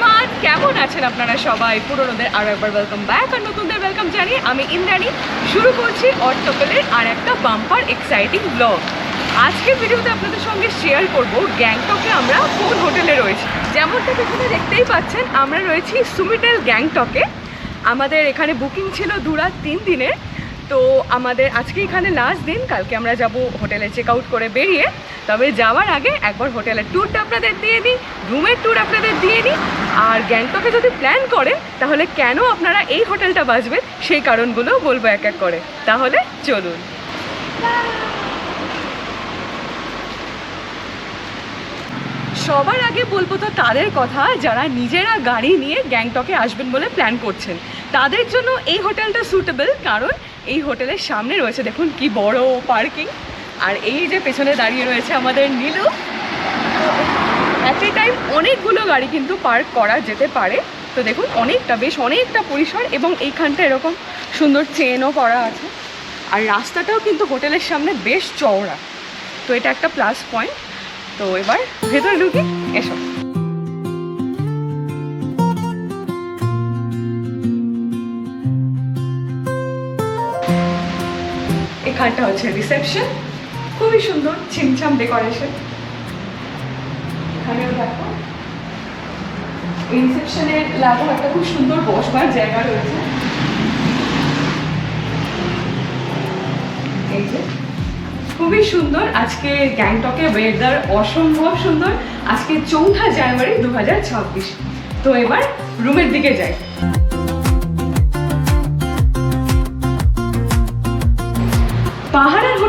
সুপ্রভাত কেমন আছেন আপনারা সবাই? পুরনোদের আরও একবার ওয়েলকাম ব্যাক আর নতুনদের ওয়েলকাম জানিয়ে আমি ইন্দ্রাণী। শুরু করছি অর্থকলের আর একটা বাম্পার এক্সাইটিং ব্লগ আজকের ভিডিওতে আপনাদের সঙ্গে শেয়ার করব গ্যাংটকে আমরা কোন হোটেলে রয়েছি। যেমনটা পেছনে দেখতেই পাচ্ছেন, আমরা রয়েছি সুমিটেল গ্যাংটকে। আমাদের এখানে বুকিং ছিল দু রাত তিন দিনের তো আমাদের আজকে এখানে লাস্ট দিন, কালকে আমরা যাব হোটেলে চেক আউট করে বেরিয়ে। তবে যাওয়ার আগে একবার হোটেলের ট্যুরটা আপনাদের দিয়ে দিই রুমের ট্যুর আপনাদের দিয়ে দিই। আর গ্যাংটকে যদি প্ল্যান করে, তাহলে কেন আপনারা এই হোটেলটা বাঁচবেন সেই কারণগুলো বলব এক এক করে। তাহলে চলুন। সবার আগে বলব তো তাদের কথা, যারা নিজেরা গাড়ি নিয়ে গ্যাংটকে আসবেন বলে প্ল্যান করছেন। তাদের জন্য এই হোটেলটা সুটেবল কারণ এই হোটেলের সামনে রয়েছে, দেখুন কি বড় পার্কিং আর এই যে পেছনে দাঁড়িয়ে রয়েছে আমাদের নীলু। অ্যাট এ টাইম অনেকগুলো গাড়ি কিন্তু পার্ক করা যেতে পারে। তো দেখুন, অনেকটা, বেশ অনেকটা পরিসর এবং এইখানটা এরকম সুন্দর চেনও করা আছে। আর রাস্তাটাও কিন্তু হোটেলের সামনে বেশ চওড়া। তো এটা একটা প্লাস পয়েন্ট তো এবার ভেতরে ঢুকি এসো। এখানটা হচ্ছে রিসেপশন খুবই সুন্দর, ছিমছাম ডেকোরেশন এখানেও দেখো। এই লাগো একটা খুব সুন্দর বসবার জায়গা রয়েছে। এই যে, খুবই সুন্দর আজকে গ্যাংটকে ওয়েদার অসম্ভব সুন্দর। আজকে চৌঠা জানুয়ারি দু হাজার ছাব্বিশ। তো এবার রুমের দিকে যাই।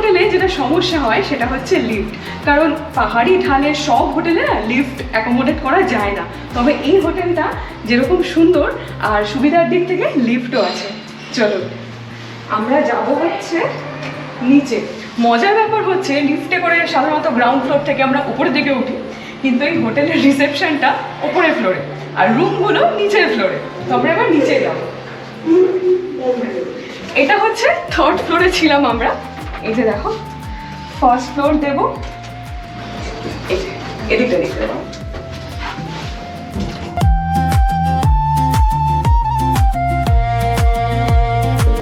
হোটেলে যেটা সমস্যা হয় সেটা হচ্ছে লিফট কারণ পাহাড়ি ঢালের সব হোটেলে না লিফট অ্যাকোমোডেট করা যায় না। তবে এই হোটেলটা যেরকম সুন্দর আর সুবিধার দিক থেকে লিফটও আছে। চলো, আমরা যাব হচ্ছে নিচে। মজার ব্যাপার হচ্ছে লিফটে করে সাধারণত গ্রাউন্ড ফ্লোর থেকে আমরা উপরের দিকে উঠি। কিন্তু এই হোটেলের রিসেপশনটা উপরের ফ্লোরে আর রুমগুলো নিচের ফ্লোরে তো আমরা এবার নিচে যাব। এটা হচ্ছে থার্ড ফ্লোরে ছিলাম আমরা। এই যে দেখো ফার্স্ট ফ্লোর দেব। দেখতে দেবো।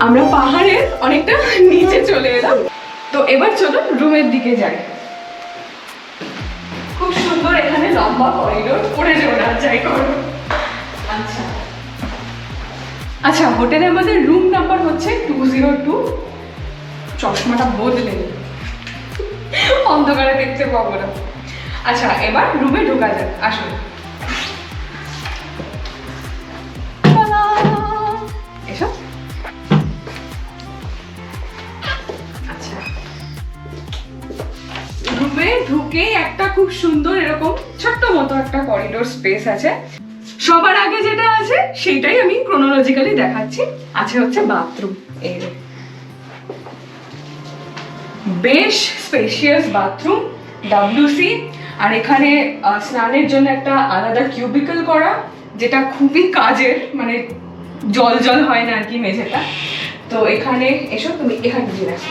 আমরা পাহাড়ের অনেকটা নিচে চলে এলাম। তো এবার চলো রুমের দিকে যাই। খুব সুন্দর এখানে লম্বা করিডোর পড়ে যাও না, যাই আচ্ছা। আচ্ছা হোটেলে আমাদের রুম নাম্বার হচ্ছে টু জিরো টু চশমাটা বদলে অন্ধকারে দেখতে পাবো না। আচ্ছা এবার রুমে ঢোকা যাক আসুন। এসো। আচ্ছা। রুমে ঢুকে একটা খুব সুন্দর এরকম ছোট্ট মতো একটা করিডোর স্পেস আছে। সবার আগে যেটা আছে সেটাই আমি ক্রোনোলজিক্যালি দেখাচ্ছি। আছে হচ্ছে বাথরুম এই। বেশ স্পেশিয়াস বাথরুম ডাব্লিউসি আর এখানে স্নানের জন্য একটা আলাদা কিউবিকল করা, যেটা খুবই কাজের মানে জল জল হয় না আর কি মেঝেটা। তো এখানে এসো, তুমি এখানে দেখো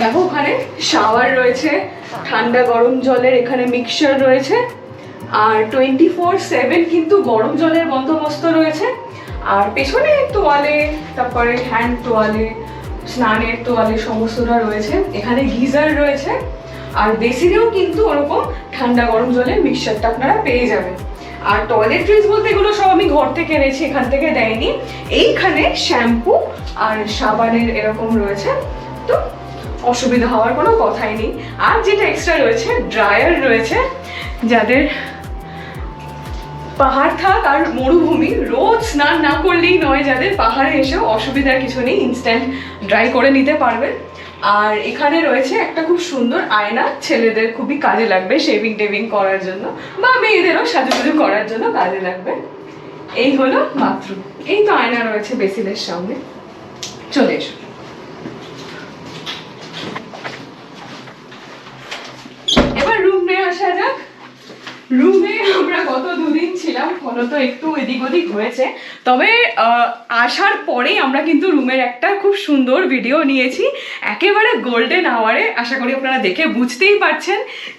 দেখো ওখানে শাওয়ার রয়েছে, ঠান্ডা গরম জলের এখানে মিক্সচার রয়েছে, আর টোয়েন্টি ফোর সেভেন কিন্তু গরম জলের বন্দোবস্ত রয়েছে, আর পেছনে তোয়ালে তারপরে হ্যান্ড তোয়ালে স্নানের তোয়ালে সমস্তটা রয়েছে। এখানে গিজার রয়েছে। আর বেসিনেও কিন্তু ওরকম ঠান্ডা গরম জলের মিক্সচারটা আপনারা পেয়ে যাবেন। আর টয়লেট্রিজ বলতে এগুলো সব আমি ঘর থেকে এনেছি, এখান থেকে দেয়নি। এইখানে শ্যাম্পু আর সাবানের এরকম রয়েছে। তো অসুবিধা হওয়ার কোনো কথাই নেই। আর যেটা এক্সট্রা রয়েছে, ড্রায়ার রয়েছে, যাদের পাহাড় থাক আর মরুভূমি, রোজ স্নান না করলেই নয় যাদের পাহাড়ে এসেও অসুবিধার কিছু নেই ইনস্ট্যান্ট ড্রাই করে নিতে পারবেন আর এখানে রয়েছে একটা খুব সুন্দর আয়না, ছেলেদের খুবই কাজে লাগবে শেভিং টেভিং করার জন্য, বা মেয়েদেরও সাজুগুজু করার জন্য কাজে লাগবে। এই হলো বাথরুম এই তো আয়না রয়েছে বেসিনের সামনে। চলে এসো এবার রুমে আমরা গত দুদিন ছিলাম ফলত একটু এদিক ওদিক হয়েছে। তবে আসার পরেই আমরা কিন্তু রুমের একটা খুব সুন্দর ভিডিও নিয়েছি। একেবারে গোল্ডেন আওয়ারে আশা করি আপনারা দেখে বুঝতেই পারছেন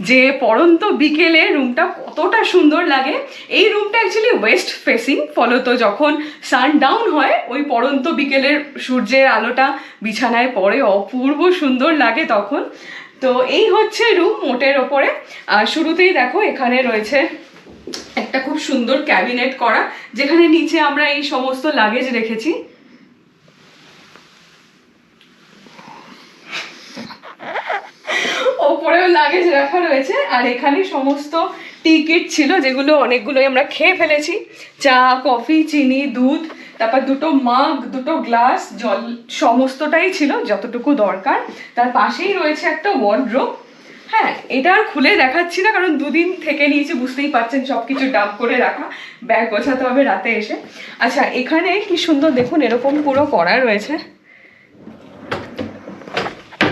যে পরন্ত বিকেলে রুমটা কতটা সুন্দর লাগে। এই রুমটা অ্যাকচুয়ালি ওয়েস্ট ফেসিং ফলত যখন সান ডাউন হয়, ওই পরন্ত বিকেলের সূর্যের আলোটা বিছানায় পড়ে অপূর্ব সুন্দর লাগে তখন। তো এই হচ্ছে রুম মোটের ওপরে। আর শুরুতেই দেখো এখানে রয়েছে একটা খুব সুন্দর ক্যাবিনেট করা, যেখানে নিচে আমরা এই সমস্ত লাগেজ রেখেছি। ওপরেও লাগেজ রাখা রয়েছে, আর এখানে সমস্ত টিকিট ছিল, যেগুলো অনেকগুলোই আমরা খেয়ে ফেলেছি। চা কফি চিনি, দুধ তারপর দুটো মাগ দুটো গ্লাস জল, সমস্তটাই ছিল, যতটুকু দরকার। তার পাশেই রয়েছে একটা ওয়ার্ড্রোব হ্যাঁ এটা আর খুলে দেখাচ্ছি না, কারণ দুদিন থেকে নিয়েছি, বুঝতেই পারছেন সব কিছু ডাম্প করে রাখা। ব্যাগ গোছাতে হবে রাতে এসে। আচ্ছা এখানে কি সুন্দর, দেখুন, এরকম পুরো করা রয়েছে।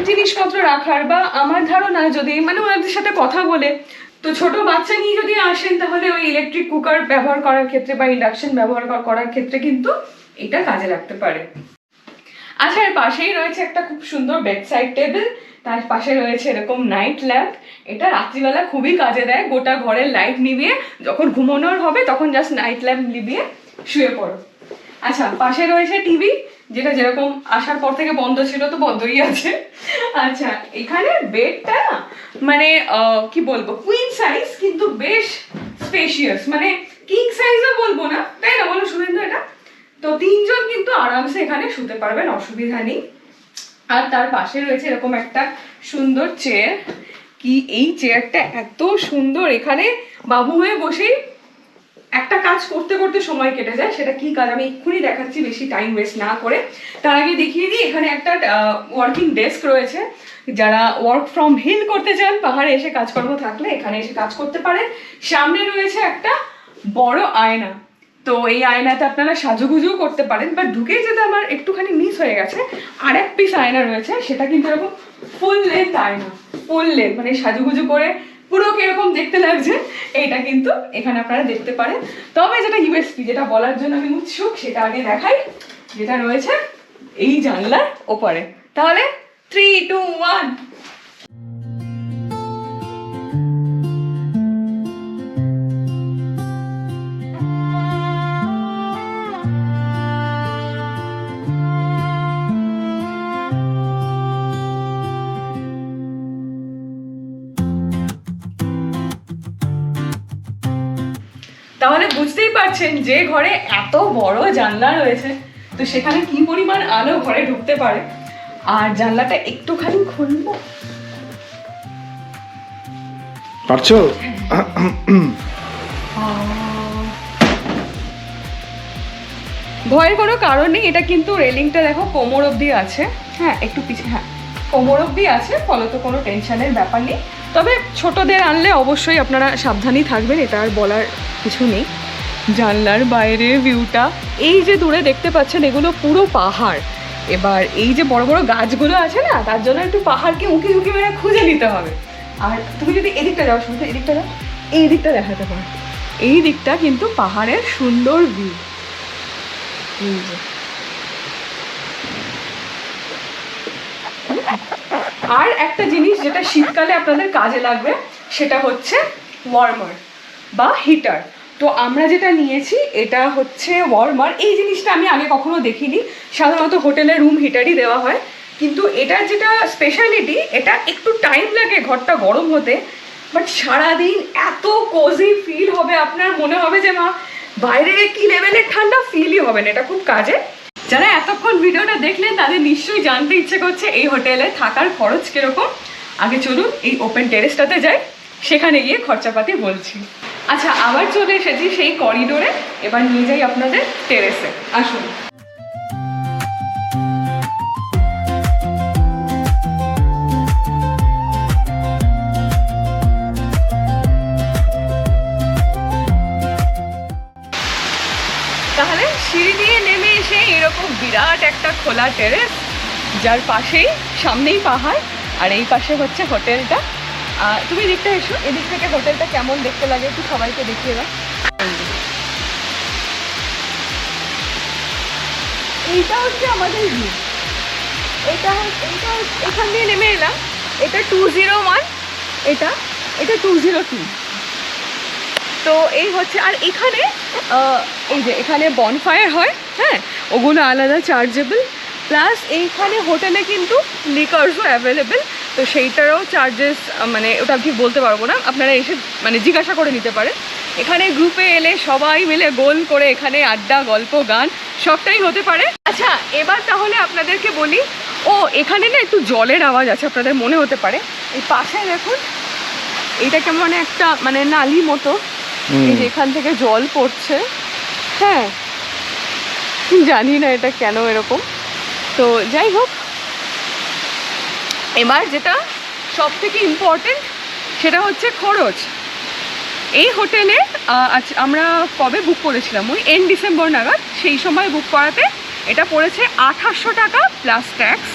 জিনিসপত্র রাখার বা আমার ধারণা যদি মানে ওনাদের সাথে কথা বলে তো ছোট বাচ্চা নিয়ে যদি আসেন, তাহলে ওই ইলেকট্রিক কুকার ব্যবহার করার ক্ষেত্রে বা ইন্ডাকশন ব্যবহার করার ক্ষেত্রে কিন্তু এটা কাজে লাগতে পারে। আচ্ছা এর পাশেই রয়েছে একটা খুব সুন্দর বেডসাইড টেবিল তার পাশে রয়েছে এরকম নাইট ল্যাম্প এটা রাত্রিবেলা খুবই কাজে দেয়। গোটা ঘরের লাইট নিভিয়ে যখন ঘুমানোর হবে, তখন জাস্ট নাইট ল্যাম্প নিভিয়ে শুয়ে পড়ো। আচ্ছা পাশে রয়েছে টিভি যেটা যেরকম আসার পর থেকে বন্ধ ছিল তো বন্ধই আছে। আচ্ছা এখানে বেডটা না মানে কি বলব কুইন সাইজ কিন্তু বেশ স্পেশিয়াস মানে কিং সাইজও বলব না। তাই না বলো শুভেন্দু এটা? তো তিনজন কিন্তু আরামসে এখানে শুতে পারবেন, অসুবিধা নেই। আর তার পাশে রয়েছে এরকম একটা সুন্দর চেয়ার কি, এই চেয়ারটা এত সুন্দর, এখানে বাবু হয়ে বসেই একটা কাজ করতে করতে সময় কেটে যায়, সেটা কি কাজ? আমি এক্ষুনি দেখাচ্ছি, বেশি টাইম ওয়েস্ট না করে। তার আগে দেখিয়ে দিই, এখানে একটা ওয়ার্কিং ডেস্ক রয়েছে। যারা ওয়ার্ক ফ্রম হিল করতে চান, পাহাড়ে এসে কাজকর্ম থাকলে এখানে এসে কাজ করতে পারেন। সামনে রয়েছে একটা বড় আয়না। তো এই আয়নাতে আপনারা সাজুগুজুও করতে পারেন বাট ঢুকেই যেতে আমার একটুখানি মিস হয়ে গেছে। আর এক পিস আয়না রয়েছে, সেটা কিন্তু এরকম ফুল লেন্থ আয়না। ফুল লেন্থ মানে সাজুগুজু করে পুরো কীরকম দেখতে লাগছে এটা কিন্তু এখানে আপনারা দেখতে পারেন। তবে যেটা ইউএসপি যেটা বলার জন্য আমি উৎসুক, সেটা আগে দেখাই, যেটা রয়েছে এই জানলার ওপারে। তাহলে থ্রি টু ওয়ান বুঝতেই পারছেন যে ঘরে এত বড় জানলা রয়েছে। তো সেখানে কি পরিমাণ আলো ঘরে ঢুকতে পারে? আর জানলাটা একটুখানি খুলবো? পারছ? ভয়ের কোনো কারণ নেই এটা কিন্তু রেলিংটা দেখো কোমর অবধি আছে। হ্যাঁ একটু পিছিয়ে হ্যাঁ কোমর অবধি আছে ফলত কোনো টেনশনের ব্যাপার নেই। তবে ছোটদের আনলে অবশ্যই আপনারা সাবধানই থাকবেন এটা আর বলার কিছু নেই। জানলার বাইরে ভিউটা এই যে দূরে দেখতে পাচ্ছেন, এগুলো পুরো পাহাড়। এবার এই যে বড় বড় গাছগুলো আছে না, তার জন্য একটু পাহাড়কে উঁকি উঁকি মেরে খুঁজে নিতে হবে। আর তুমি যদি এদিকটা যাও শুনতে এদিকটা যাও। এই দিকটা দেখাতে পারো। এই দিকটা কিন্তু পাহাড়ের সুন্দর ভিউ। আর একটা জিনিস যেটা শীতকালে আপনাদের কাজে লাগবে, সেটা হচ্ছে ওয়ার্মার বা হিটার তো আমরা যেটা নিয়েছি, এটা হচ্ছে ওয়ার্মার এই জিনিসটা আমি আগে কখনো দেখিনি। সাধারণত হোটেলে রুম হিটারই দেওয়া হয়। কিন্তু এটার যেটা স্পেশালিটি এটা একটু টাইম লাগে, ঘরটা গরম হতে। বাট সারাদিন এত কোজি ফিল হবে আপনার, মনে হবে যে, মা, বাইরে কি লেভেলের ঠান্ডা? ফিলই হবে না, এটা খুব কাজে। যারা এতক্ষণ ভিডিওটা দেখলেন, তাদের নিশ্চয়ই জানতে ইচ্ছে করছে এই হোটেলে থাকার খরচ কীরকম। আগে চলুন, এই ওপেন টেরেসটাতে যাই। সেখানে গিয়ে খরচাপাতি বলছি। আচ্ছা আবার চলে এসেছি সেই করিডোরে। এবার নিয়ে যাই আপনাদের টেরেসে। আসুন। তাহলে সিঁড়ি দিয়ে নেমে এরকম বিরাট একটা খোলা টেরেস, যার পাশেই সামনেই পাহাড়, আর এই পাশে হচ্ছে হোটেলটা। তুমি দেখতে এসো, এদিক থেকে হোটেলটা কেমন দেখতে লাগে একটু সবাইকে দেখিয়ে দাও। এইটা হচ্ছে আমাদের রুম এটা এইটা এখান দিয়ে নেমে এলাম। এটা টু জিরো ওয়ান এটা এটা টু জিরো টু তো এই হচ্ছে আর এখানে এই যে এখানে বনফায়ার হয় হ্যাঁ? ওগুলো আলাদা চার্জেবল প্লাস এইখানে হোটেলে কিন্তু লিকার্সও অ্যাভেলেবেল তো সেইটারও চার্জেস মানে ওটা ঠিক বলতে পারব না। আপনারা এসে মানে জিজ্ঞাসা করে নিতে পারেন। এখানে গ্রুপে এলে সবাই মিলে গোল করে এখানে আড্ডা গল্প গান সবটাই হতে পারে। আচ্ছা এবার তাহলে আপনাদেরকে বলি ও এখানে না একটু জলের আওয়াজ আছে আপনাদের মনে হতে পারে। এই পাশে দেখুন এইটা কেমন একটা মানে নালি মতো এখান থেকে জল পড়ছে। হ্যাঁ জানি না এটা কেন এরকম। তো যাই হোক এবার যেটা সব থেকে ইম্পর্টেন্ট সেটা হচ্ছে খরচ। এই হোটেলে আমরা কবে বুক করেছিলাম? ওই এন ডিসেম্বর নাগাদ সেই সময় বুক করাতে এটা পড়েছে আঠাশশো টাকা প্লাস ট্যাক্স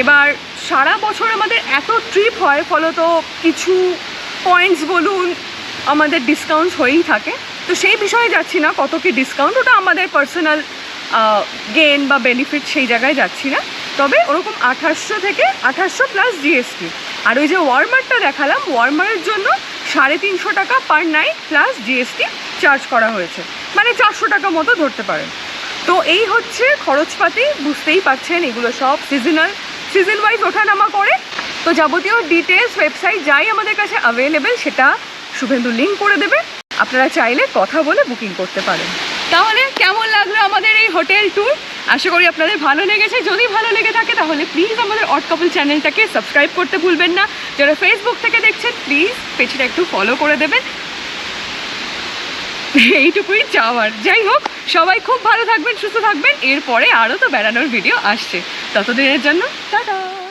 এবার সারা বছর আমাদের এত ট্রিপ হয়, ফলত কিছু পয়েন্টস বলুন, আমাদের ডিসকাউন্ট হয়েই থাকে। তো সেই বিষয়ে যাচ্ছি না, কত কি ডিসকাউন্ট ওটা আমাদের পার্সোনাল গেন বা বেনিফিট সেই জায়গায় যাচ্ছি না। তবে ওরকম আঠাশশো থেকে আঠাশশো প্লাস জিএসটি আর ওই যে ওয়ার্মারটা দেখালাম ওয়ার্মারের জন্য সাড়ে তিনশো টাকা per night plus GST charge করা হয়েছে। মানে চারশো টাকা মতো ধরতে পারেন। তো এই হচ্ছে খরচপাতি, বুঝতেই পারছেন এগুলো সব সিজনাল সিজন ওয়াইজ ওঠানামা করে। তো যাবতীয় ডিটেলস ওয়েবসাইট যাই আমাদের কাছে অ্যাভেলেবেল সেটা শুভেন্দু লিঙ্ক করে দেবে। আপনারা চাইলে কথা বলে বুকিং করতে পারেন। তাহলে কেমন লাগল আমাদের এই হোটেল ট্যুর আশা করি আপনাদের ভালো লেগেছে। যদি ভালো লেগে থাকে তাহলে প্লিজ আমাদের অট কাপল চ্যানেলটাকে সাবস্ক্রাইব করতে ভুলবেন না। যারা ফেসবুক থেকে দেখছেন প্লিজ পেজটা একটু ফলো করে দেবেন। এইটুকুই চাওয়ার। যাই হোক, সবাই খুব ভালো থাকবেন, সুস্থ থাকবেন। এরপরে আরও তো বেড়ানোর ভিডিও আসছে। ততদিনের জন্য, টাটা!